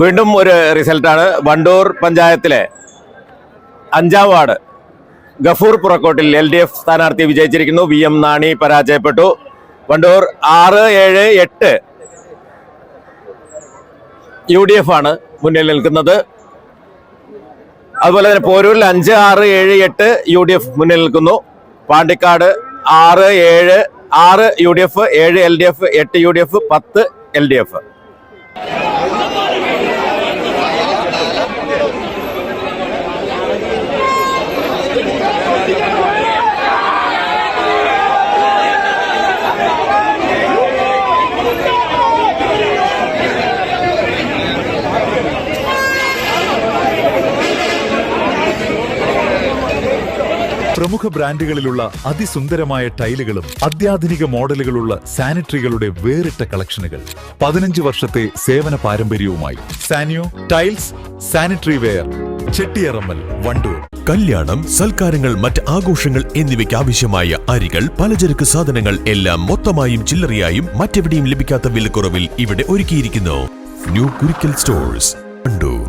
വീണ്ടും ഒരു റിസൾട്ടാണ്. വണ്ടൂർ പഞ്ചായത്തിലെ അഞ്ചാം ward Gafoor Purakkottil L D F സ്ഥാനാർത്ഥി വിജയിച്ചിരിക്കുന്നു. വി എം നാണി പരാജയപ്പെട്ടു. വണ്ടൂർ ആറ് ഏഴ് എട്ട് യു ഡി എഫ് ആണ് മുന്നിൽ നിൽക്കുന്നത്. അതുപോലെ തന്നെ പോരൂരിൽ അഞ്ച് ആറ് ഏഴ് എട്ട് യു ഡി എഫ് മുന്നിൽ നിൽക്കുന്നു. പാണ്ടിക്കാട് ആറ് ഏഴ് ആറ് യു ഡി എഫ് ഏഴ് എൽ ഡി എഫ് എട്ട് യു ഡി എഫ് പത്ത് എൽ ഡി എഫ്. പ്രമുഖ ബ്രാൻഡുകളിലുള്ള അതിസുന്ദരമായ ടൈലുകളും അത്യാധുനിക മോഡലുകളുള്ള സാനിറ്ററികളുടെ വേറിട്ട കളക്ഷനുകൾ. പതിനഞ്ച് വർഷത്തെ സേവന പാരമ്പര്യവുമായി Sanyo tiles sanitary ware Chettiyarammal Wandoor. കല്യാണം സൽക്കാരങ്ങൾ മറ്റ് ആഘോഷങ്ങൾ എന്നിവയ്ക്ക് ആവശ്യമായ അരികൾ പലചരക്ക് സാധനങ്ങൾ എല്ലാം മൊത്തമായും ചില്ലറയായും മറ്റെവിടെയും ലഭിക്കാത്ത വിലക്കുറവിൽ ഇവിടെ ഒരുക്കിയിരിക്കുന്നു. ന്യൂ കുരിക്കൽ സ്റ്റോഴ്സ് കണ്ടു